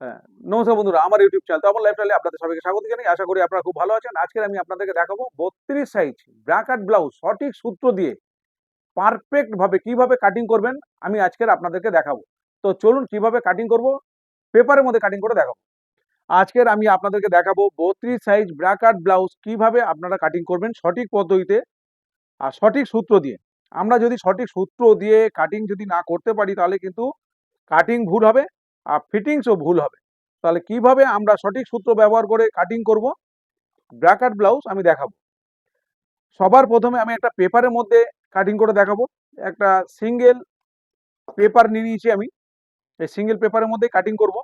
হ্যাঁ নমস্কার বন্ধুরা, আমার ইউটিউব চ্যানেল তো আমার লাইফস্টাইলে আপনাদের সবাইকে স্বাগত জানাই। আশা করি আপনারা খুব ভালো আছেন। আজকে আমি আপনাদেরকে দেখাবো বত্রিশ সাইজ ব্র্যাকেট ব্লাউজ সঠিক সূত্র দিয়ে পারফেক্ট ভাবে কীভাবে কাটিং করবেন আমি আজকের আপনাদেরকে দেখাবো। তো চলুন কীভাবে কাটিং করব পেপারের মধ্যে কাটিং করে দেখাবো। আজকের আমি আপনাদেরকে দেখাবো বত্রিশ সাইজ ব্র্যাকেট ব্লাউজ কীভাবে আপনারা কাটিং করবেন সঠিক পদ্ধতিতে আর সঠিক সূত্র দিয়ে। আমরা যদি সঠিক সূত্র দিয়ে কাটিং যদি না করতে পারি তাহলে কিন্তু কাটিং ভুল হবে। ফিটিংসও ভুল হবে। তাহলে কীভাবে আমরা সঠিক সূত্র ব্যবহার করে কাটিং করব? ব্র্যাকেট ব্লাউজ আমি দেখাবো। সবার প্রথমে আমি একটা পেপারের মধ্যে কাটিং করে দেখাবো। একটা সিঙ্গেল পেপার নিয়ে নিয়েছি আমি। এই সিঙ্গেল পেপারের মধ্যে কাটিং করব।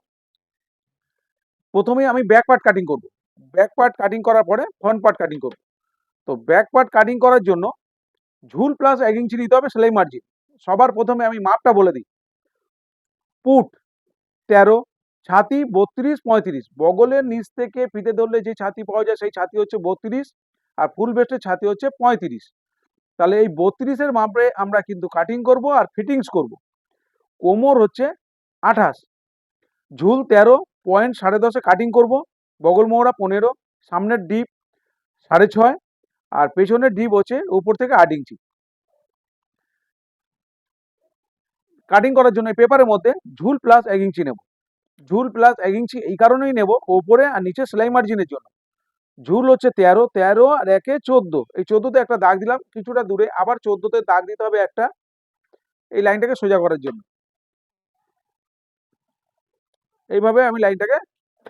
প্রথমে আমি ব্যাক পার্ট কাটিং করব। ব্যাক পার্ট কাটিং করার পরে ফ্রন্ট পার্ট কাটিং করব। তো ব্যাক পার্ট কাটিং করার জন্য ঝুল প্লাস এক ইঞ্চি নিতে হবে সেলাই মার্জিন সবার প্রথমে আমি মাপটা বলে দিই। পুট তেরো, ছাতি বত্রিশ, পঁয়ত্রিশ। বগলের নিচ থেকে ফিতে ধরলে যে ছাতি পাওয়া যায়, সেই ছাতি হচ্ছে বত্রিশ আর ফুল বেস্টের ছাতি হচ্ছে পঁয়ত্রিশ। তাহলে এই বত্রিশের মাপে আমরা কিন্তু কাটিং করব আর ফিটিংস করব। কোমর হচ্ছে আঠাশ। ঝুল তেরো পয়েন্ট সাড়ে দশে কাটিং করব। বগল মোহরা পনেরো, সামনের ডিপ সাড়ে ছয় আর পেছনের ডিপ হচ্ছে উপর থেকে আট ইঞ্চি কাটিং করার জন্য পেপারের মধ্যে ঝুল প্লাস এক ইঞ্চি নেব। ঝুল প্লাস এক ইঞ্চি এই কারণেই নেব ওপরে আর নিচে সেলাই মার্জিনের জন্য। ঝুল হচ্ছে তেরো তেরো আর একে চোদ্দ। এই চোদ্দোতে একটা দাগ দিলাম, কিছুটা দূরে। আবার চোদ্দোতে দাগ দিতে হবে একটা এই লাইনটাকে সোজা করার জন্য। এইভাবে আমি লাইনটাকে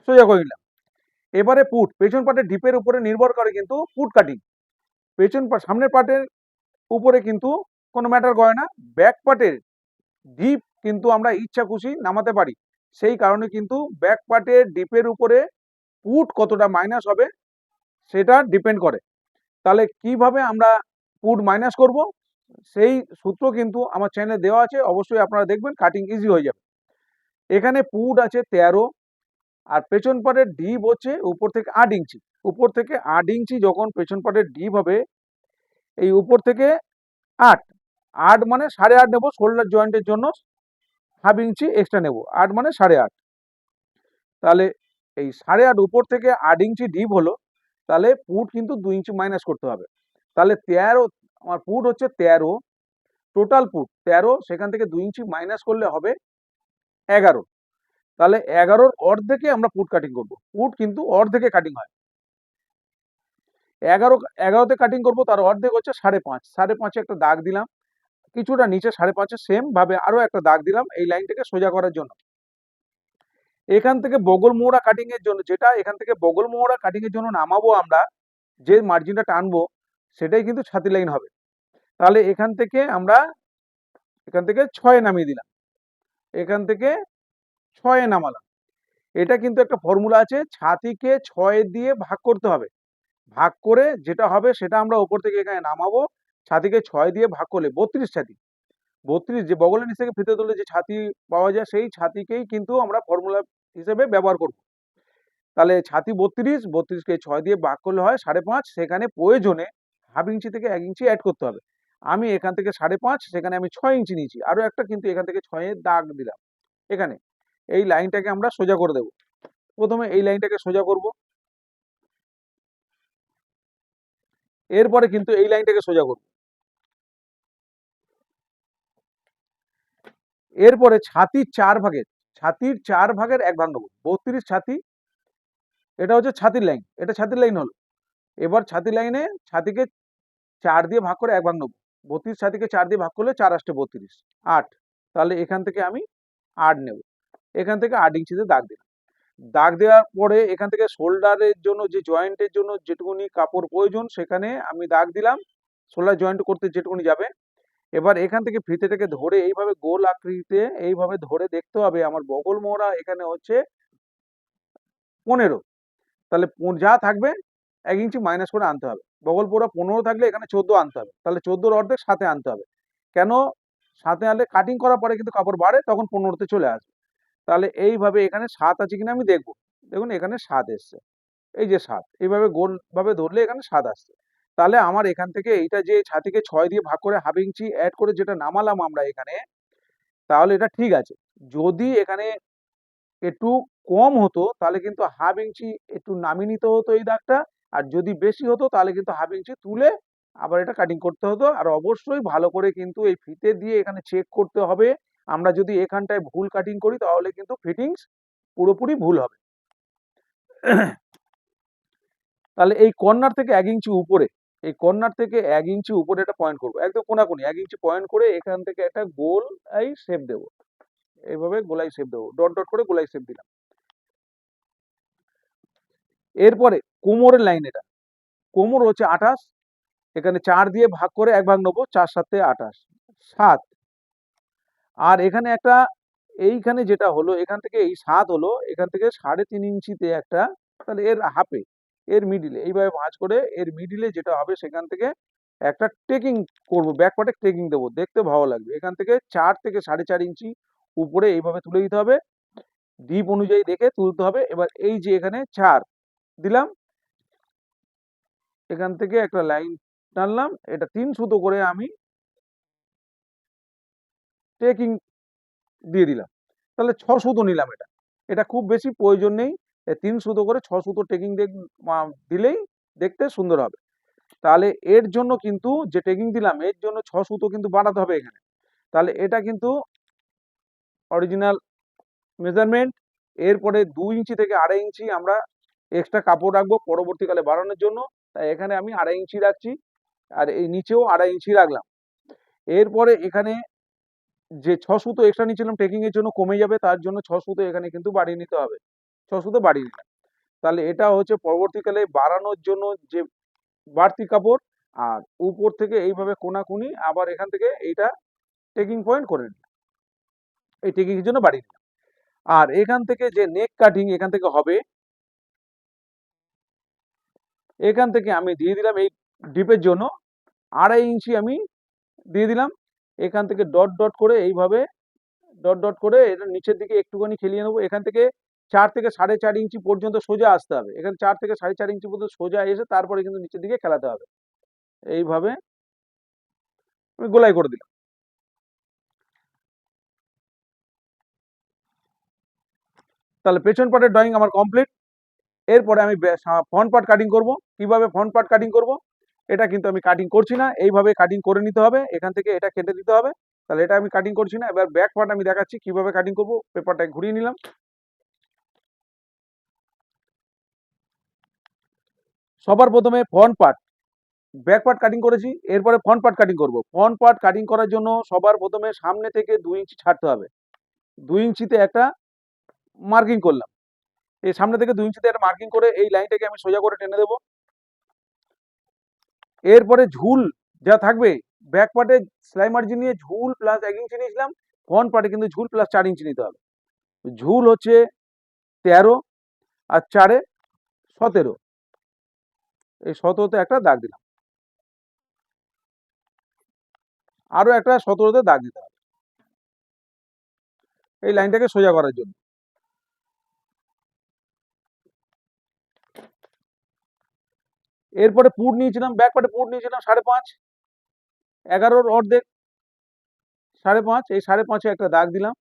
সোজা করে নিলাম। এবারে পুট পেছন পাটের ডিপের উপরে নির্ভর করে কিন্তু পুট কাটিং পেছন সামনের পাটের উপরে কিন্তু কোনো ম্যাটার করে না। ব্যাক পার্টের ডিপ কিন্তু আমরা ইচ্ছা খুশি নামাতে পারি। সেই কারণে কিন্তু ব্যাক পার্টের ডিপের উপরে পুট কতটা মাইনাস হবে সেটা ডিপেন্ড করে। তাহলে কীভাবে আমরা পুট মাইনাস করব? সেই সূত্র কিন্তু আমার চ্যানেলে দেওয়া আছে, অবশ্যই আপনারা দেখবেন কাটিং ইজি হয়ে যাবে। এখানে পুট আছে তেরো, আর পেছন পাটের ডিপ হচ্ছে উপর থেকে আট ইঞ্চি। উপর থেকে আট ইঞ্চি যখন পেছন পাটের ডিপ হবে, এই উপর থেকে আট আট মানে সাড়ে আট নেব শোল্ডার জয়েন্টের জন্য হাফ ইঞ্চি এক্সট্রা নেব। আট মানে সাড়ে আট। তাহলে এই সাড়ে আট উপর থেকে আট ইঞ্চি ডিপ হলো, তাহলে পুট কিন্তু দু ইঞ্চি মাইনাস করতে হবে। তাহলে তেরো, আমার পুট হচ্ছে তেরো, টোটাল পুট তেরো, সেখান থেকে দু ইঞ্চি মাইনাস করলে হবে এগারো। তাহলে এগারোর অর্ধেকে আমরা পুট কাটিং করব। পুট কিন্তু অর্ধেকে কাটিং হয়। এগারো, এগারোতে কাটিং করব, তার অর্ধেক হচ্ছে সাড়ে পাঁচ। সাড়ে পাঁচে একটা দাগ দিলাম। কিছুটা নিচে সাড়ে পাঁচে সেম ভাবে আরও একটা দাগ দিলাম এই লাইনটাকে সোজা করার জন্য। এখান থেকে বগল মোহরা কাটিং এর জন্য, যেটা এখান থেকে বগল মোহরা কাটিং এর জন্য নামাবো আমরা, যে মার্জিনটা টানবো, সেটাই কিন্তু ছাতি লাইন হবে। তাহলে এখান থেকে আমরা এখান থেকে ছয়ে নামিয়ে দিলাম। এখান থেকে ছয়ে নামালাম। এটা কিন্তু একটা ফর্মুলা আছে, ছাতিকে ছয় দিয়ে ভাগ করতে হবে। ভাগ করে যেটা হবে সেটা আমরা ওপর থেকে এখানে নামাবো। ছাতিকে ছয় দিয়ে ভাগ করলে বত্রিশ ছাতি। বত্রিশ যে বগলের নিচ থেকে ফিতে তুলে যে ছাতি পাওয়া যায়, সেই ছাতিকেই কিন্তু আমরা ফর্মুলা হিসেবে ব্যবহার করব। তাহলে ছাতি বত্রিশ, বত্রিশকে ছয় দিয়ে ভাগ করলে হয় সাড়ে পাঁচ, সেখানে প্রয়োজনে হাফ ইঞ্চি থেকে এক ইঞ্চি অ্যাড করতে হবে। আমি এখান থেকে সাড়ে পাঁচ, সেখানে আমি ছয় ইঞ্চি নিয়েছি। আরও একটা কিন্তু এখান থেকে ছয়ের দাগ দিলাম। এখানে এই লাইনটাকে আমরা সোজা করে দেব। প্রথমে এই লাইনটাকে সোজা করব। এরপরে কিন্তু এই লাইনটাকে সোজা করব। এরপরে ছাতির চার ভাগের, ছাতির চার ভাগের এক ভাগ নেব, বত্রিশ ছাতি, এটা হচ্ছে ছাতির লাইন এটা ছাতির লাইন হলো। এবার ছাতির লাইনে ছাতিকে চার দিয়ে ভাগ করে এক ভাগ নেব, বত্রিশ ছাতিকে চার দিয়ে ভাগ করলে চার আসছে বত্রিশ, আট, তাহলে এখান থেকে আমি আট নেব, এখান থেকে আট ইঞ্চিতে দাগ দিলাম, দাগ দেওয়ার পরে এখান থেকে শোল্ডারের জন্য যে জয়েন্টের জন্য যেটুকুনি কাপড় প্রয়োজন সেখানে আমি দাগ দিলাম শোল্ডার জয়েন্ট করতে যেটুকুনি যাবে এবার এখান থেকে ফিতেটাকে ধরে এইভাবে গোল আকৃতিতে এইভাবে ধরে দেখতে হবে আমার বগল মোড়া এখানে হচ্ছে পনেরো। তাহলে যা থাকবে এক ইঞ্চি মাইনাস করে আনতে হবে। বগল পোড়া পনেরো থাকলে এখানে চোদ্দ আনতে হবে। তাহলে চোদ্দোর অর্ধেক সাথে আনতে হবে। কেন? সাথে আনলে কাটিং করার পরে কিন্তু কাপড় বাড়ে, তখন পনেরোতে চলে আসবে। তাহলে এইভাবে এখানে সাত আছে কিনা আমি দেখব। দেখুন এখানে সাত এসছে। এই যে সাত, এইভাবে গোলভাবে ধরলে এখানে সাত আসছে। তাহলে আমার এখান থেকে এইটা যে ছাতিকে ছয় দিয়ে ভাগ করে হাফ ইঞ্চি অ্যাড করে যেটা নামালাম আমরা এখানে, তাহলে এটা ঠিক আছে। যদি এখানে একটু কম হতো, তাহলে কিন্তু হাফ ইঞ্চি একটু নামিয়ে নিতে হতো এই দাগটা, আর যদি বেশি হতো, তাহলে কিন্তু হাফ ইঞ্চি তুলে আবার এটা কাটিং করতে হতো। আর অবশ্যই ভালো করে কিন্তু এই ফিতে দিয়ে এখানে চেক করতে হবে। আমরা যদি এখানটায় ভুল কাটিং করি, তাহলে কিন্তু ফিটিংস পুরোপুরি ভুল হবে। তাহলে এই কর্নার থেকে এক ইঞ্চি উপরে এই কর্নার থেকে এক ইঞ্চি উপরে একটা পয়েন্ট করব, একদম কোনাকুনি, এক ইঞ্চি পয়েন্ট করে এখান থেকে একটা গোল আই শেপ দেবো। এইভাবে গোলাই শেপ দেবো ডট ডট করে গোলাই শেপ দিলাম। এরপরে কোমরের লাইন এটা, কোমর হচ্ছে আঠাশ, এখানে চার দিয়ে ভাগ করে এক ভাগ নেব, চার সাথে আঠাশ, সাত। আর এখানে একটা, এইখানে যেটা হলো, এখান থেকে এই সাত হলো, এখান থেকে সাড়ে তিন ইঞ্চিতে একটা, তাহলে এর হাফে এর মিডিলে এইভাবে ভাঁজ করে এর মিডিলে যেটা হবে সেখান থেকে একটা টেকিং করব ব্যাক পার্টে টেকিং দেবো। দেখতে ভালো লাগবে। এখান থেকে চার থেকে সাড়ে চার ইঞ্চি উপরে এইভাবে তুলে দিতে হবে। ডিপ অনুযায়ী দেখে তুলতে হবে। এবার এই যে এখানে চার দিলাম। এখান থেকে একটা লাইন টানলাম। এটা তিন সুতো করে আমি টেকিং দিয়ে দিলাম। তাহলে ছ সুতো নিলাম এটা। এটা খুব বেশি প্রয়োজন নেই। তিন সুতো করে, ছ সুতো টেকিং দিলেই দেখতে সুন্দর হবে। তাহলে এর জন্য কিন্তু যে টেকিং দিলাম, এর জন্য ছ সুতো কিন্তু বাড়াতে হবে এখানে। তাহলে এটা কিন্তু অরিজিনাল মেজারমেন্ট এরপরে দু ইঞ্চি থেকে আড়াই ইঞ্চি আমরা এক্সট্রা কাপড় রাখব পরবর্তীকালে বাড়ানোর জন্য। তাই এখানে আমি আড়াই ইঞ্চি রাখছি, আর এই নিচেও আড়াই ইঞ্চি রাখলাম। এরপরে এখানে যে ছ সুতো এক্সট্রা নিয়েছিলাম টেকিং এর জন্য কমে যাবে, তার জন্য ছ সুতো এখানে কিন্তু বাড়িয়ে নিতে হবে। সুতো বাড়িয়ে নিলাম তাহলে এটা হচ্ছে পরবর্তীকালে বাড়ানোর জন্য যে বাড়তি কাপড়, আর উপর থেকে এইভাবে কোনাকুনি আবার এখান থেকে এইটা টেকিং পয়েন্ট করে নিলাম। এই টেকিং এর জন্য বাড়িয়ে নিলাম আর এখান থেকে যে নেক কাটিং এখান থেকে হবে, এখান থেকে আমি দিয়ে দিলাম এই ডিপের জন্য। আড়াই ইঞ্চি আমি দিয়ে দিলাম। এখান থেকে ডট ডট করে এইভাবে ডট ডট করে এটা নিচের দিকে একটুখানি খেলিয়ে নেব। এখান থেকে চার থেকে সাড়ে চার ইঞ্চি পর্যন্ত সোজা আসতে হবে। এখানে চার থেকে সাড়ে চার ইঞ্চি পর্যন্ত সোজা এসে তারপরে কিন্তু নিচের দিকে খেলাতে হবে। এইভাবে আমি গোলাই করে দিলাম। তাহলে পেছন পার্টের ড্রয়িং আমার কমপ্লিট এরপরে আমি ফ্রন্ট পার্ট কাটিং করব। কীভাবে ফ্রন্ট পার্ট কাটিং করব? এটা কিন্তু আমি কাটিং করছি না। এইভাবে কাটিং করে নিতে হবে। এখান থেকে এটা কেটে দিতে হবে। তাহলে এটা আমি কাটিং করছি না। এবার ব্যাক পার্ট আমি দেখাচ্ছি কীভাবে কাটিং করব। পেপারটা ঘুরিয়ে নিলাম। সবার প্রথমে front part back part cutting করেছি, এরপরে ফ্রন্ট পার্ট কাটিং করব। ফ্রন্ট পার্ট কাটিং করার জন্য সবার প্রথমে সামনে থেকে দুই ইঞ্চি ছাড়তে হবে। দুই ইঞ্চিতে একটা মার্কিং করলাম। এই সামনে থেকে দুই ইঞ্চিতে একটা মার্কিং করে এই লাইনটাকে আমি সোজা করে টেনে দেবো। এরপরে ঝুল যা থাকবে ব্যাক পার্টে সেলাই মার্জিন নিয়ে ঝুল প্লাস এক ইঞ্চি নিয়েছিলাম ফ্রন্ট পার্টে কিন্তু ঝুল প্লাস চার ইঞ্চি নিতে হবে। ঝুল হচ্ছে তেরো আর চারে সতেরো। এই সতেরোতে একটা দাগ দিলাম। আরও একটা সতেরোতে দাগ দিতে হবে। এই লাইনটাকে সোজা করার জন্য। এরপরে পুট নিয়েছিলাম ব্যাক পার্টে পুট নিয়েছিলাম সাড়ে পাঁচ। এগারোর অর্ধেক সাড়ে পাঁচ, এই সাড়ে পাঁচে একটা দাগ দিলাম।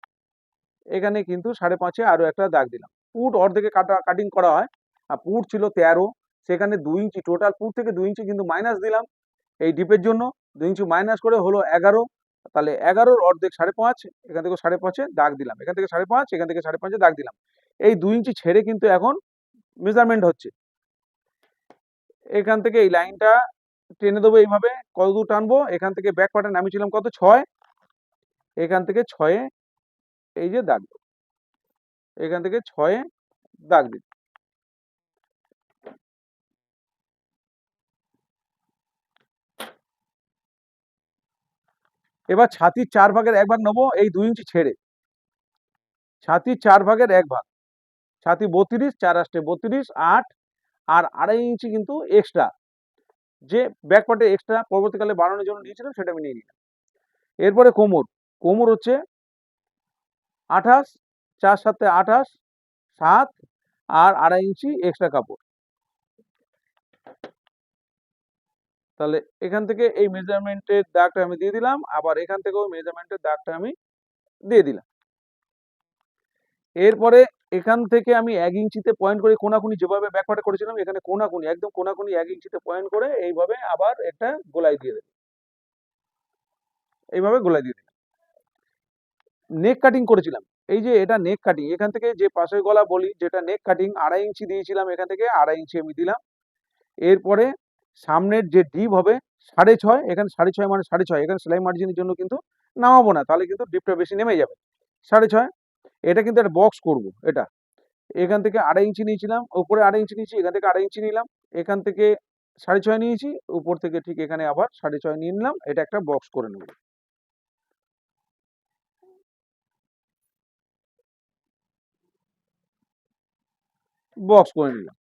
এখানে কিন্তু সাড়ে পাঁচে আরও একটা দাগ দিলাম। পুট অর্ধেকে কাটা কাটিং করা হয়। আর পুট ছিল তেরো। সেখানে দুই ইঞ্চি টোটাল পুট থেকে দুই ইঞ্চি কিন্তু মাইনাস দিলাম। এই ডিপের জন্য দুই ইঞ্চি মাইনাস করে হলো এগারো। তাহলে এগারোর অর্ধেক সাড়ে পাঁচ, এখান থেকে সাড়ে পাঁচে দাগ দিলাম। এখান থেকে সাড়ে পাঁচ, এখান থেকে সাড়ে পাঁচে দাগ দিলাম। এই দুই ইঞ্চি ছেড়ে কিন্তু এখন মেজারমেন্ট হচ্ছে। এখান থেকে এই লাইনটা টেনে দেবো এইভাবে। কত দূর টানবো? এখান থেকে ব্যাক পার্টে নামিয়েছিলাম কত? ছয়। এখান থেকে ছয়ে এই যে দাগ। এখান থেকে ছয়ে দাগ দিই এবার ছাতির চার ভাগের এক ভাগ নেব, এই দুই ইঞ্চি ছেড়ে। ছাতির চার ভাগের এক ভাগ। ছাতি বত্রিশ, চার আষ্টে বত্রিশ, আট, আর আড়াই ইঞ্চি কিন্তু এক্সট্রা যে ব্যাক পার্টে এক্সট্রা পরবর্তীকালে বাড়ানোর জন্য নিয়েছিলাম, সেটা আমি নিয়ে নিলাম। এরপরে কোমর। কোমর হচ্ছে আঠাশ, চার সাথে আঠাশ, সাত, আর আড়াই ইঞ্চি এক্সট্রা কাপড়। তাহলে এখান থেকে এই মেজারমেন্টের দাগটা আমি দিয়ে দিলাম, আবার এখান থেকেও মেজারমেন্টের দাগটা আমি দিয়ে দিলাম। এরপরে এখান থেকে আমি এক ইঞ্চিতে পয়েন্ট করে কোনাকুনি যেভাবে ব্যাকওয়ার্ডে করেছিলাম, এখানে কোনাকুনি, একদম কোনাকুনি এক ইঞ্চিতে পয়েন্ট করে এইভাবে আবার একটা গোলাই দিয়ে দেবে এইভাবে গোলাই দিয়ে দিলাম। নেক কাটিং করেছিলাম। এই যে এটা নেক কাটিং এখান থেকে যে পাশের গলা বলি, যেটা নেক কাটিং আড়াই ইঞ্চি দিয়েছিলাম এখান থেকে, আড়াই ইঞ্চি আমি দিলাম। এরপরে সামনের যে ডিপ হবে সাড়ে ছয়, এখানে সাড়ে ছয় মানে সাড়ে ছয়, এখানে সেলাই মার্জিনের জন্য কিন্তু নামাবো না, তাহলে কিন্তু ডিপটা বেশি নেমে যাবে। সাড়ে ছয়, এটা কিন্তু একটা বক্স করব, এটা। এখান থেকে আড়াই ইঞ্চি নিয়েছিলাম, উপরে আড়াই ইঞ্চি নিয়েছি, এখান থেকে আড়াই ইঞ্চি নিলাম, এখান থেকে সাড়ে ছয় নিয়েছি, উপর থেকে ঠিক এখানে আবার সাড়ে ছয় নিয়ে নিলাম, এটা একটা বক্স করে নেব। বক্স করে নিলাম।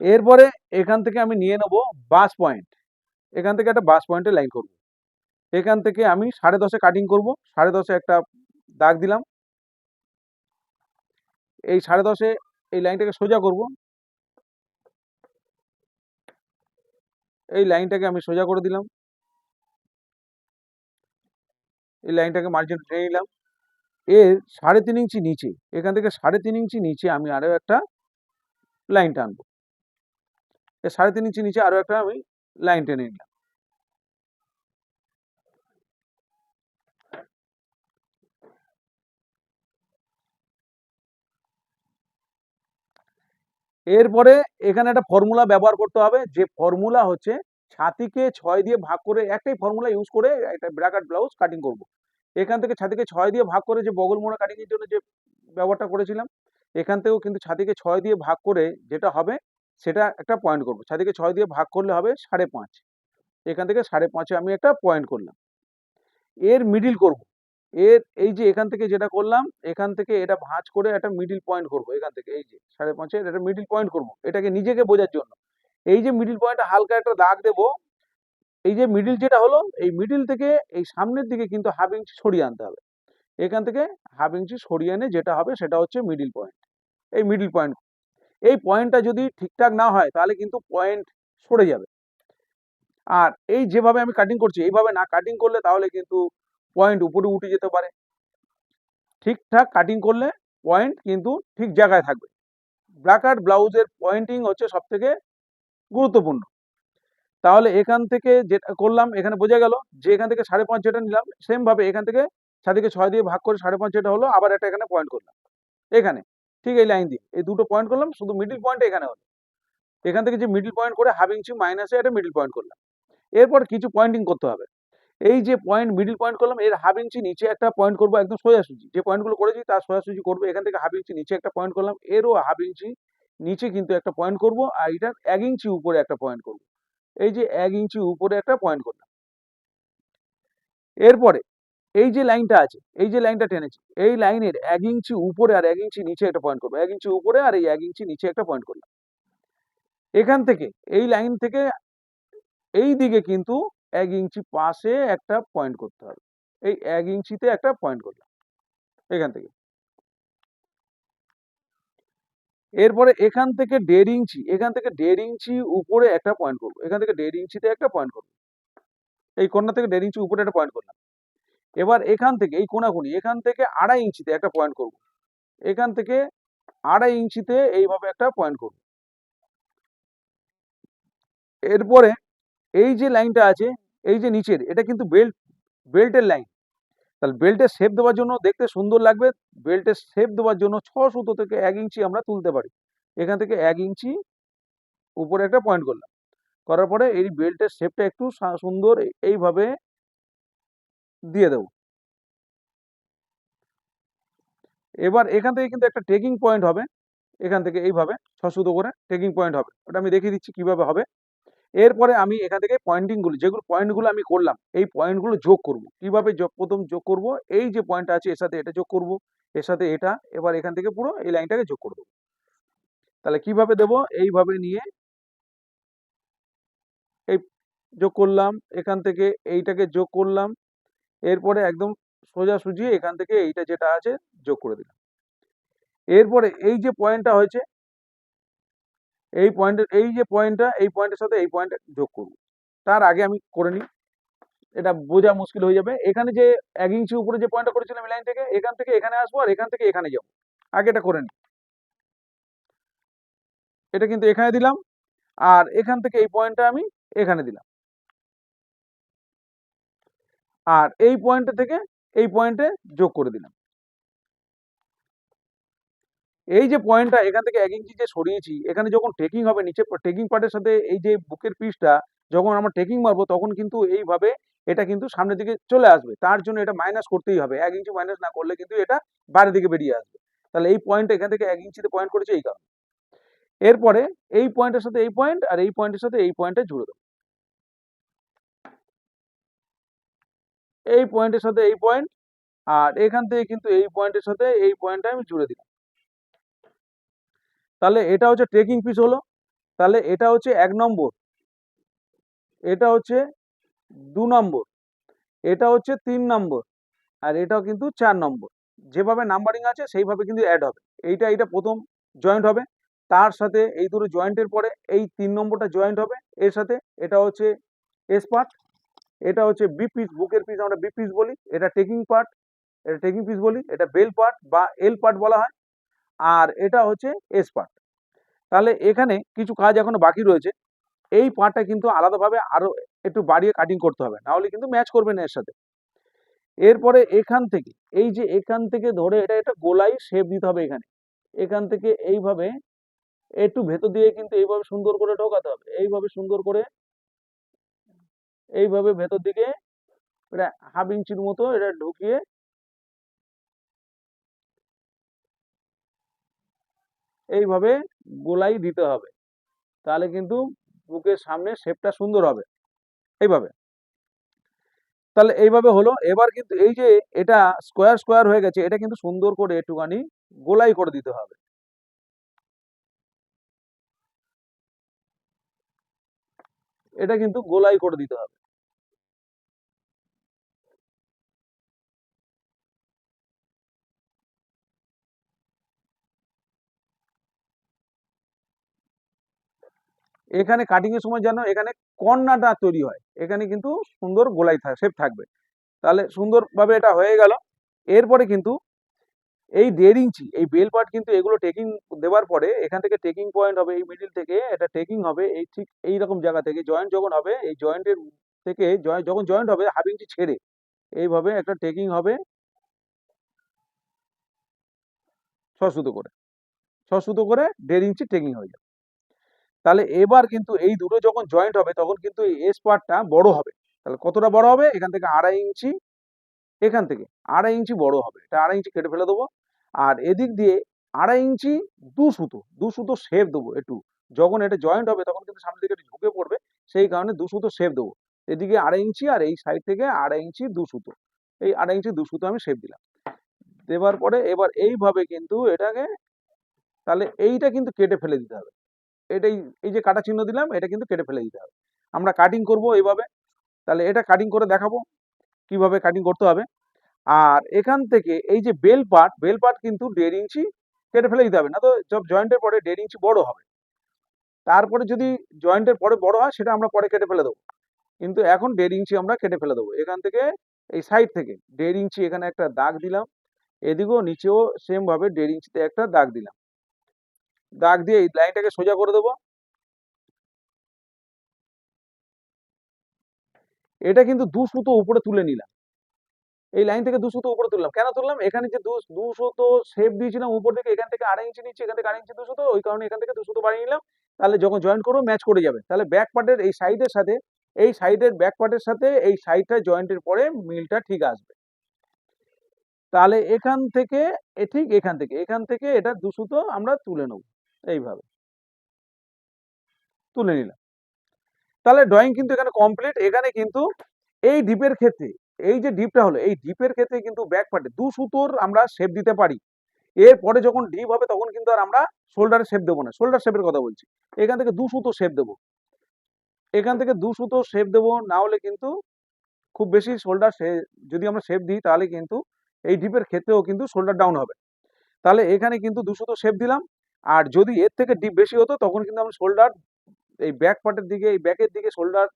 এরপরে এখান থেকে আমি নিয়ে নেব বাস পয়েন্ট এখান থেকে একটা বাস পয়েন্টে লাইন করব। এখান থেকে আমি সাড়ে দশে কাটিং করব, সাড়ে দশে একটা দাগ দিলাম। এই সাড়ে দশে এই লাইনটাকে সোজা করব। এই লাইনটাকে আমি সোজা করে দিলাম। এই লাইনটাকে মার্জিন টেনে নিলাম। এর সাড়ে তিন ইঞ্চি নিচে, এখান থেকে সাড়ে তিন ইঞ্চি নিচে আমি আরও একটা লাইন টানবো। সাড়ে তিন ইঞ্চি নিচে আরও একটা আমি লাইন টেনে নিলাম এরপরে এখানে একটা ফর্মুলা ব্যবহার করতে হবে যে ফর্মুলা হচ্ছে ছাতিকে ছয় দিয়ে ভাগ করে একটাই ফর্মুলা ইউজ করে একটা ব্র্যাকেট ব্লাউজ কাটিং করব। এখান থেকে ছাতিকে ছয় দিয়ে ভাগ করে যে বগল মোড়া কাটিং এর জন্য যে ব্যবহারটা করেছিলাম, এখান থেকেও কিন্তু ছাতিকে ছয় দিয়ে ভাগ করে যেটা হবে সেটা একটা পয়েন্ট করব। ছাতিকে ছয় দিয়ে ভাগ করলে হবে সাড়ে পাঁচ। এখান থেকে সাড়ে পাঁচে আমি একটা পয়েন্ট করলাম। এর মিডিল করব। এর, এই যে এখান থেকে যেটা করলাম, এখান থেকে এটা ভাঁজ করে একটা মিডিল পয়েন্ট করব। এখান থেকে, এই যে সাড়ে পাঁচের একটা মিডিল পয়েন্ট করব। এটাকে নিজেকে বোঝার জন্য। এই যে মিডিল পয়েন্টে হালকা একটা দাগ দেব। এই যে মিডিল যেটা হলো, এই মিডিল থেকে এই সামনের দিকে কিন্তু হাফ ইঞ্চি সরিয়ে আনতে হবে। এখান থেকে হাফ ইঞ্চি সরিয়ে এনে যেটা হবে সেটা হচ্ছে মিডিল পয়েন্ট এই মিডিল পয়েন্ট এই পয়েন্টটা যদি ঠিকঠাক না হয়, তাহলে কিন্তু পয়েন্ট সরে যাবে। আর এই যেভাবে আমি কাটিং করছি, এইভাবে না কাটিং করলে তাহলে কিন্তু পয়েন্ট উপরে উঠে যেতে পারে। ঠিকঠাক কাটিং করলে পয়েন্ট কিন্তু ঠিক জায়গায় থাকবে। ব্ল্যাকার ব্লাউজের পয়েন্টিং হচ্ছে সব থেকে গুরুত্বপূর্ণ। তাহলে এখান থেকে যেটা করলাম, এখানে বোঝা গেল যে এখান থেকে সাড়ে পাঁচ যেটা নিলাম সেম ভাবে এখান থেকে সাদিকে ছয় দিয়ে ভাগ করে সাড়ে পাঁচ যেটা হলো, আবার একটা এখানে পয়েন্ট করলাম। এখানে ঠিক এই লাইন দিয়ে। এই দুটো পয়েন্ট করলাম, শুধু মিডিল পয়েন্ট এখানে হলো। এখান থেকে যে মিডিল পয়েন্ট করে হাফ ইঞ্চি মাইনাসে একটা মিডিল পয়েন্ট করলাম। এরপর কিছু পয়েন্টিং করতে হবে। এই যে পয়েন্ট মিডিল পয়েন্ট করলাম, এর হাফ ইঞ্চি নিচে একটা পয়েন্ট করব, একদম সোজাসুজি যে পয়েন্টগুলো করেছি, তার সোজাসুজি করব। এখান থেকে হাফ ইঞ্চি নিচে একটা পয়েন্ট করলাম, এরও হাফ ইঞ্চি নিচে কিন্তু একটা পয়েন্ট করব, আর এটার এক ইঞ্চি উপরে একটা পয়েন্ট করব। এই যে এক ইঞ্চি উপরে একটা পয়েন্ট করলাম। এরপরে এই যে লাইনটা আছে, এই যে লাইনটা টেনেছি, এই লাইনের এক ইঞ্চি উপরে আর এক ইঞ্চি নিচে একটা পয়েন্ট করব, এক ইঞ্চি উপরে আর এই এক ইঞ্চি নিচে একটা পয়েন্ট করলাম। এখান থেকে, এই লাইন থেকে এই দিকে কিন্তু এক ইঞ্চি পাশে একটা পয়েন্ট করতে হবে, এই এক ইঞ্চিতে একটা পয়েন্ট করলাম, এখান থেকে। এরপরে এখান থেকে দেড় ইঞ্চি, এখান থেকে দেড় ইঞ্চি উপরে একটা পয়েন্ট করব, এখান থেকে দেড় ইঞ্চিতে একটা পয়েন্ট করব, এই কোনা থেকে দেড় ইঞ্চি উপরে একটা পয়েন্ট করলাম। এবার এখান থেকে, এই কোনাকুনি এখান থেকে আড়াই ইঞ্চিতে একটা পয়েন্ট করব। এখান থেকে আড়াই ইঞ্চিতে এইভাবে একটা পয়েন্ট করব। এরপরে এই যে লাইনটা আছে, এই যে নিচের, এটা কিন্তু বেল্ট বেল্টের লাইন তাহলে বেল্টের শেপ দেওয়ার জন্য দেখতে সুন্দর লাগবে। বেল্টের শেপ দেওয়ার জন্য ছ সুতো থেকে এক ইঞ্চি আমরা তুলতে পারি। এখান থেকে এক ইঞ্চি উপরে একটা পয়েন্ট করলাম। করার পরে এই বেল্টের শেপটা একটু সুন্দর এইভাবে দিয়ে দেব। এবার এখান থেকে কিন্তু একটা টেকিং পয়েন্ট হবে। এখান থেকে এইভাবে ছ সুতো করে টেকিং পয়েন্ট হবে। ওটা আমি দেখিয়ে দিচ্ছি কীভাবে হবে। এরপরে আমি এখান থেকে পয়েন্টিংগুলো যেগুলো পয়েন্টগুলো আমি করলাম, এই পয়েন্টগুলো যোগ করব। কীভাবে যোগ, প্রথম যোগ করব? এই যে পয়েন্ট আছে, এর সাথে এটা যোগ করব, এর সাথে এটা, এবার এখান থেকে পুরো এই লাইনটাকে যোগ করে দেবো। তাহলে কীভাবে দেব? এইভাবে নিয়ে এই যোগ করলাম, এখান থেকে এইটাকে যোগ করলাম এরপরে একদম সোজা সুজিয়ে এখান থেকে এইটা যেটা আছে যোগ করে দিলাম। এরপরে এই যে পয়েন্টটা হয়েছে, এই পয়েন্টের এই যে পয়েন্টটা এই পয়েন্টের সাথে এই পয়েন্ট যোগ করব। তার আগে আমি করে নিই। এটা বোঝা মুশকিল হয়ে যাবে। এখানে যে এক ইঞ্চি উপরে যে পয়েন্টটা করেছিলাম লাইন থেকে, এখান থেকে এখানে আসব আর এখান থেকে এখানে যাব। আগে এটা করে নিই। এটা কিন্তু এখানে দিলাম। আর এখান থেকে এই পয়েন্টটা আমি এখানে দিলাম। আর এই পয়েন্টটা থেকে এই পয়েন্টে যোগ করে দিলাম। এই যে পয়েন্টটা এখান থেকে এক ইঞ্চি যে সরিয়েছি, এখানে যখন টেকিং হবে, নিচে টেকিং পার্টের সাথে এই যে বুকের পিসটা যখন আমরা টেকিং মারবো, তখন কিন্তু এইভাবে এটা কিন্তু সামনের দিকে চলে আসবে। তার জন্য এটা মাইনাস করতেই হবে। এক ইঞ্চি মাইনাস না করলে কিন্তু এটা বাইরের দিকে বেরিয়ে আসবে। তাহলে এই পয়েন্টটা এখান থেকে এক ইঞ্চিতে পয়েন্ট করেছে এই কারণে। এরপরে এই পয়েন্টের সাথে এই পয়েন্ট আর এই পয়েন্টের সাথে এই পয়েন্টে জুড়ে দেবো। এই পয়েন্টের সাথে এই পয়েন্ট আর এখান থেকে কিন্তু এই পয়েন্টের সাথে এই পয়েন্টটা আমি জুড়ে দিলাম। তাহলে এটা হচ্ছে ট্রেকিং পিস হলো। তাহলে এটা হচ্ছে এক নম্বর। এটা হচ্ছে দু নম্বর। এটা হচ্ছে তিন নম্বর। আর এটাও কিন্তু চার নম্বর। যেভাবে নাম্বারিং আছে, সেইভাবে কিন্তু অ্যাড হবে। এইটা এইটা প্রথম জয়েন্ট হবে। তার সাথে এই দুটো জয়েন্টের পরে এই তিন নম্বরটা জয়েন্ট হবে। এর সাথে এটা হচ্ছে এস এটা হচ্ছে বি পিস বুকের পিস আমরা বি পিস বলি। এটা টেকিং পার্ট এটা টেকিং পিস বলি, এটা বেল পার্ট বা এল পার্ট বলা হয়। আর এটা হচ্ছে এস পার্ট তাহলে এখানে কিছু কাজ এখনও বাকি রয়েছে। এই পার্টটা কিন্তু আলাদাভাবে আরও একটু বাড়িয়ে কাটিং করতে হবে। নাহলে কিন্তু ম্যাচ করবে না এর সাথে। এরপরে এখান থেকে, এই যে এখান থেকে ধরে এটা একটা গোলাই শেপ দিতে হবে এখানে। এখান থেকে এইভাবে একটু ভেতর দিয়ে কিন্তু এইভাবে সুন্দর করে ঢোকাতে হবে। এইভাবে সুন্দর করে এইভাবে ভেতর দিকে এটা হাফ ইঞ্চির মতো এটা ঢুকিয়ে এইভাবে গোলাই দিতে হবে। তাহলে কিন্তু বুকের সামনে শেপটা সুন্দর হবে। এইভাবে। তাহলে এইভাবে হলো। এবার কিন্তু এই যে এটা স্কোয়ার স্কোয়ার হয়ে গেছে, এটা কিন্তু সুন্দর করে একটুখানি গোলাই করে দিতে হবে। এটা কিন্তু গোলাই করে দিতে হবে। এখানে কাটিং এর সময় যেন এখানে কর্নারটা তৈরি হয়। এখানে কিন্তু সুন্দর গোলাই শেপ থাকবে। তাহলে সুন্দরভাবে এটা হয়ে গেল। এরপরে কিন্তু এই দেড় ইঞ্চি, এই বেল পার্ট কিন্তু এগুলো টেকিং দেওয়ার পরে এখান থেকে টেকিং পয়েন্ট হবে, এই মিডিল থেকে এটা টেকিং হবে, এই ঠিক এই রকম জায়গা থেকে জয়েন্ট যখন হবে, এই জয়েন্টের থেকে যখন জয়েন্ট হবে হাফ ইঞ্চি ছেড়ে, এইভাবে একটা টেকিং হবে। ছ করে ছ করে দেড় ইঞ্চি টেকিং হয়ে যাবে। তাহলে এবার কিন্তু এই দুটো যখন জয়েন্ট হবে, তখন কিন্তু এই এস পার্টটা বড় হবে। তাহলে কতটা বড় হবে? এখান থেকে আড়াই ইঞ্চি এখান থেকে। আড়াই ইঞ্চি বড় হবে। এটা আড়াই ইঞ্চি কেটে ফেলে দেবো। আর এদিক দিয়ে আড়াই ইঞ্চি দু সুতো দু সুতো শেপ দেবো একটু। যখন এটা জয়েন্ট হবে, তখন কিন্তু সামনের দিকে একটু ঝুঁকে পড়বে। সেই কারণে দু সুতো শেপ দেবো। এদিকে আড়াই ইঞ্চি আর এই সাইড থেকে আড়াই ইঞ্চি দু সুতো। এই আড়াই ইঞ্চি দু সুতো আমি শেপ দিলাম। দেওয়ার পরে এবার এইভাবে কিন্তু এটাকে তাহলে এইটা কিন্তু কেটে ফেলে দিতে হবে। এটাই, এই যে কাটা চিহ্ন দিলাম, এটা কিন্তু কেটে ফেলে দিতে হবে। আমরা কাটিং করব এইভাবে। তাহলে এটা কাটিং করে দেখাবো। কীভাবে কাটিং করতে হবে। আর এখান থেকে এই যে বেল পার্ট বেল পার্ট কিন্তু দেড় ইঞ্চি কেটে ফেলে দিতে হবে, না তো সব জয়েন্টের পরে দেড় ইঞ্চি বড় হবে। তারপরে যদি জয়েন্টের পরে বড় হয়, সেটা আমরা পরে কেটে ফেলে দেবো। কিন্তু এখন দেড় ইঞ্চি আমরা কেটে ফেলে দেবো। এখান থেকে এই সাইড থেকে দেড় ইঞ্চি এখানে একটা দাগ দিলাম। এদিকেও নিচেও সেমভাবে দেড় ইঞ্চিতে একটা দাগ দিলাম। দাগ দিয়ে এই লাইনটাকে সোজা করে দেবো। এটা কিন্তু দু উপরে তুলে নিলাম। এই লাইন থেকে দু উপরে তুললাম। কেন তুললাম? এখানে যে দু সুতো শেপ দিয়েছিলাম উপর থেকে এখান থেকে আড়াই ইঞ্চি নিচ্ছি এখান থেকে আড়াই ইঞ্চি দু সুতো, ওই কারণে এখান থেকে দু সুতো বাড়িয়ে নিলাম। তাহলে যখন জয়েন্ট করব ম্যাচ করে যাবে। তাহলে ব্যাক পার্টের এই সাইডের সাথে, এই সাইডের ব্যাক পার্টের সাথে, এই সাইডটা জয়েন্টের পরে মিলটা ঠিক আসবে। তাহলে এখান থেকে ঠিক এখান থেকে এখান থেকে এটা দু আমরা তুলে নেব। এইভাবে। তুলে নিলাম। তাহলে ড্রয়িং কিন্তু এখানে কমপ্লিট এখানে কিন্তু এই ডিপের ক্ষেত্রে, এই যে ডিপটা হলো, এই ডিপের ক্ষেত্রে কিন্তু ব্যাক পার্টে দু সুতোর আমরা শেপ দিতে পারি। এরপরে যখন ডিপ হবে তখন কিন্তু আর আমরা শোল্ডারে শেপ দেবো না। শোল্ডার শেপের কথা বলছি। এখান থেকে দু সুতো শেপ দেবো। এখান থেকে দু সুতো শেপ দেবো না হলে কিন্তু খুব বেশি শোল্ডার যদি আমরা শেপ দিই তাহলে কিন্তু এই ডিপের ক্ষেত্রেও কিন্তু শোল্ডার ডাউন হবে। তাহলে এখানে কিন্তু দু সুতো শেপ দিলাম। আর যদি এর থেকে ডিপ বেশি হতো তখন কিন্তু আমি শোল্ডার এই ব্যাক পার্টের দিকে, এই ব্যাকের দিকে শোল্ডার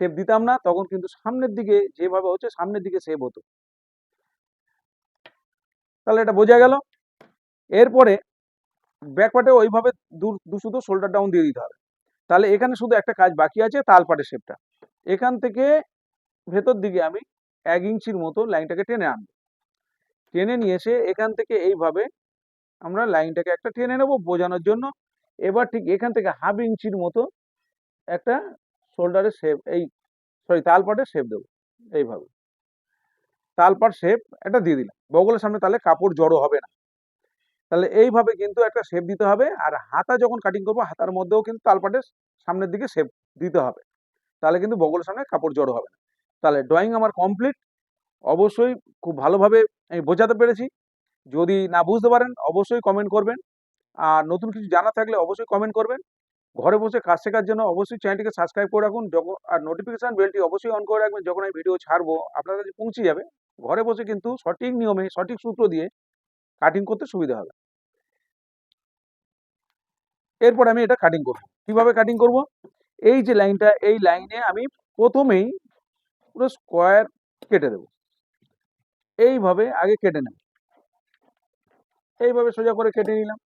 শেপ দিতাম না, তখন কিন্তু সামনের দিকে যেভাবে হচ্ছে, সামনের দিকে শেপ হতো। তাহলে এটা বোঝা গেল। এরপরে ব্যাক পার্টে ওইভাবে দু সুতো শোল্ডার ডাউন দিয়ে দিতে হবে। তাহলে এখানে শুধু একটা কাজ বাকি আছে তাল পাটের শেপটা এখান থেকে ভেতর দিকে আমি এক ইঞ্চির মতো লাইনটাকে টেনে আনব। টেনে নিয়ে এসে এখান থেকে এইভাবে আমরা লাইনটাকে একটা টেনে নেব বোঝানোর জন্য। এবার ঠিক এখান থেকে হাফ ইঞ্চির মতো একটা শোল্ডারের শেপ এই সরি তালপাটের শেপ দেবো, এইভাবে। তালপাট শেপ একটা দিয়ে দিলাম। বগলের সামনে তাহলে কাপড় জড়ো হবে না। তাহলে এইভাবে কিন্তু একটা শেপ দিতে হবে আর হাতা যখন কাটিং করব, হাতার মধ্যেও কিন্তু তালপাটের সামনের দিকে শেপ দিতে হবে। তাহলে কিন্তু বগলের সামনে কাপড় জড়ো হবে না। তাহলে ড্রয়িং আমার কমপ্লিট অবশ্যই খুব ভালোভাবে আমি বোঝাতে পেরেছি। যদি না বুঝতে পারেন, অবশ্যই কমেন্ট করবেন। আর নতুন কিছু জানা থাকলে অবশ্যই কমেন্ট করবেন। ঘরে বসে কাজ শেখার জন্য অবশ্যই চ্যানেলটিকে সাবস্ক্রাইব করে রাখুন। যখন, আর নোটিফিকেশান বেলটি অবশ্যই অন করে রাখবেন। যখন আমি ভিডিও ছাড়বো, আপনার কাছে পৌঁছে যাবে। ঘরে বসে কিন্তু সঠিক নিয়মে, সঠিক সূত্র দিয়ে কাটিং করতে সুবিধা হবে। এরপর আমি এটা কাটিং করব। কীভাবে কাটিং করব? এই যে লাইনটা এই লাইনে আমি প্রথমেই পুরো স্কোয়ার কেটে দেব। এইভাবে আগে কেটে নেব। এইভাবে সোজা করে কেটে নিলাম।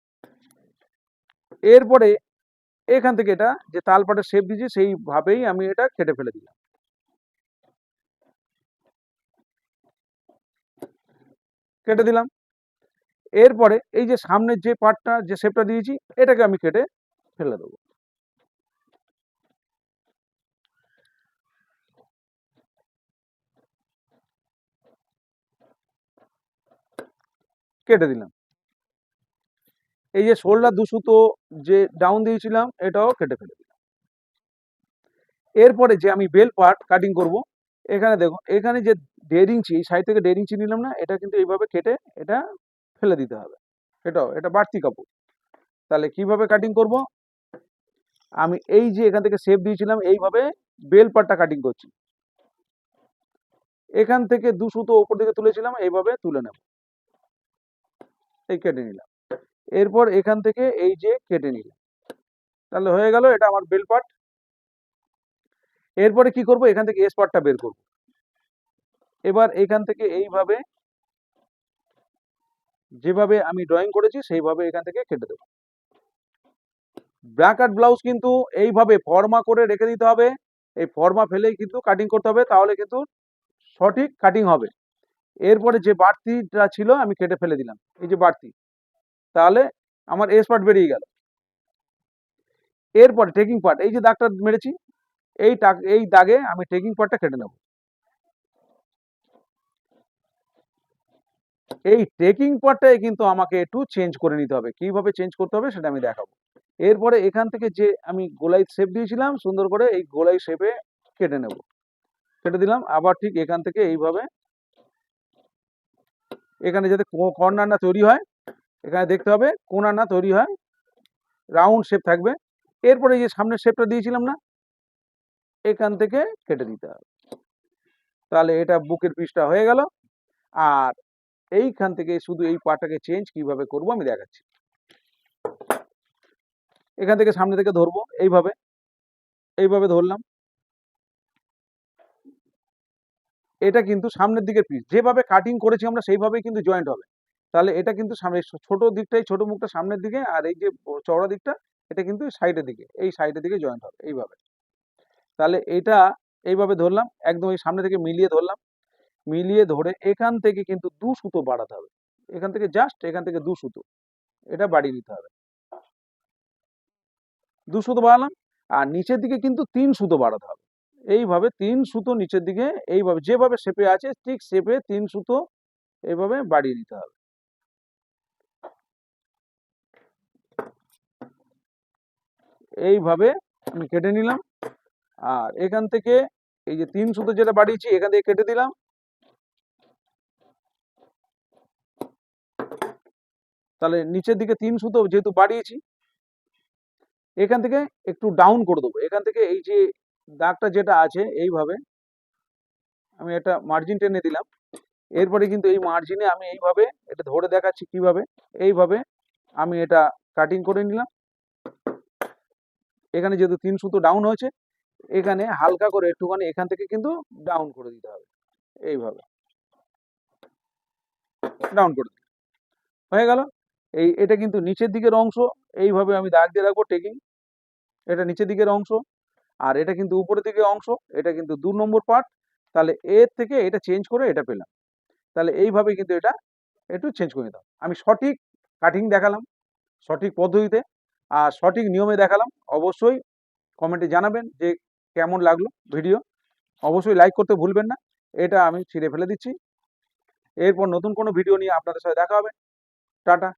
এরপরে এখান থেকে এটা যে তালপাটের শেপ দিয়েছি, সেইভাবেই আমি এটা কেটে ফেলে দিলাম। কেটে দিলাম। এরপরে এই যে সামনের যে পার্টটা যে শেপটা দিয়েছি, এটাকে আমি কেটে ফেলে দেবো। কেটে দিলাম। এই যে শোল্ডার দুসুতো যে ডাউন দিয়েছিলাম, এটাও কেটে ফেলে দিলাম। এরপরে যে আমি বেল পার্ট কাটিং করব, এখানে দেখুন, এখানে যে দেড় এই সাইড থেকে দেড় নিলাম না, এটা কিন্তু এইভাবে কেটে এটা ফেলে দিতে হবে। এটাও, এটা বাড়তি কাপড়। তাহলে কীভাবে কাটিং করব? আমি এই যে এখান থেকে শেপ দিয়েছিলাম, এইভাবে বেল পাটটা কাটিং করছি। এখান থেকে দু সুতো ওপর দিকে তুলেছিলাম, এইভাবে তুলে নেব। এই কেটে নিলাম। এরপর এখান থেকে এই যে কেটে নিলাম। তাহলে হয়ে গেল, এটা আমার বেল পার্ট। এরপরে কি করব? এখান থেকে এস পার্টটা বের করব। এবার এখান থেকে এইভাবে, যেভাবে আমি ড্রয়িং করেছি, সেইভাবে এখান থেকে কেটে দেবো। ব্ল্যাক আর্ট ব্লাউজ কিন্তু এইভাবে ফর্মা করে রেখে দিতে হবে। এই ফর্মা ফেলেই কিন্তু কাটিং করতে হবে, তাহলে কিন্তু সঠিক কাটিং হবে। এরপরে যে বাড়তিটা ছিল, আমি কেটে ফেলে দিলাম। এই যে বাড়তি। তাহলে আমার এস পার্ট বেরিয়ে গেল। এরপরে টেকিং পার্ট এই যে দাগটা মেরেছি, এই এই দাগে আমি টেকিং পার্টটা কেটে নেব। এই টেকিং পার্টটাই কিন্তু আমাকে একটু চেঞ্জ করে নিতে হবে। কীভাবে চেঞ্জ করতে হবে সেটা আমি দেখাবো। এরপরে এখান থেকে যে আমি গোলাই শেপ দিয়েছিলাম, সুন্দর করে এই গোলাই শেপে কেটে নেব। কেটে দিলাম, আবার ঠিক এখান থেকে এইভাবে, এখানে যাতে কর্নার না তৈরি হয় এখানে দেখতে হবে, কোনা না তৈরি হয় রাউন্ড শেপ থাকবে। এরপরে যে সামনের শেপটা দিয়েছিলাম না, এখান থেকে কেটে দিতে হবে। তাহলে এটা বুকের পিসটা হয়ে গেল। আর এইখান থেকে শুধু এই পাটাকে চেঞ্জ কীভাবে করব আমি দেখাচ্ছি। এখান থেকে সামনে থেকে ধরবো, এইভাবে এইভাবে ধরলাম। এটা কিন্তু সামনের দিকের পিস যেভাবে কাটিং করেছি আমরা সেইভাবেই কিন্তু জয়েন্ট হবে। তাহলে এটা কিন্তু সামনে ছোট দিকটাই, ছোট মুখটা সামনের দিকে আর এই যে চওড়া দিকটা, এটা কিন্তু সাইডের দিকে, এই সাইডের দিকে জয়েন্ট হবে, এইভাবে। তাহলে এটা এইভাবে ধরলাম, একদম এই সামনে থেকে মিলিয়ে ধরলাম, মিলিয়ে ধরে এখান থেকে কিন্তু দু সুতো বাড়াতে হবে, এখান থেকে জাস্ট এখান থেকে দু সুতো, এটা বাড়িয়ে নিতে হবে। দু সুতো বাড়ালাম, আর নিচের দিকে কিন্তু তিন সুতো বাড়াতে হবে, এইভাবে তিন সুতো নিচের দিকে, এইভাবে যেভাবে শেপে আছে, ঠিক শেপে তিন সুতো এইভাবে বাড়িয়ে নিতে হবে। এইভাবে আমি কেটে নিলাম। আর এখান থেকে এই যে তিন সুতো যেটা বাড়িয়েছি, এখান থেকে কেটে দিলাম। তাহলে নিচের দিকে তিন সুতো যেহেতু বাড়িয়েছি, এখান থেকে একটু ডাউন করে দেবো। এখান থেকে এই যে দাগটা যেটা আছে, এইভাবে আমি একটা মার্জিন টেনে দিলাম। এরপরে কিন্তু এই মার্জিনে আমি এইভাবে, এটা ধরে দেখাচ্ছি কীভাবে, এইভাবে আমি এটা কাটিং করে নিলাম। এখানে যেহেতু তিন সুতো ডাউন হয়েছে, এখানে হালকা করে একটুখানি এখান থেকে কিন্তু ডাউন করে দিতে হবে। এইভাবে। ডাউন করে দিতে হয়ে গেল? এই, এটা কিন্তু নিচের দিকের অংশ, এইভাবে আমি দাগ দিয়ে রাখব টেকিং এটা নিচের দিকের অংশ, আর এটা কিন্তু উপরের দিকের অংশ, এটা কিন্তু দু নম্বর পার্ট তাহলে এর থেকে এটা চেঞ্জ করে এটা পেলাম। তাহলে এইভাবে কিন্তু এটা একটু চেঞ্জ করে নিতাম আমি সঠিক কাটিং দেখালাম, সঠিক পদ্ধতিতে আর সঠিক নিয়মে দেখালাম, অবশ্যই কমেন্টে জানাবেন যে কেমন লাগল ভিডিও অবশ্যই লাইক করতে ভুলবেন না, এটা আমি ছিঁড়ে ফেলে দিচ্ছি। এরপর নতুন কোনো ভিডিও নিয়ে আপনাদের সাথে দেখা হবে। টাটা।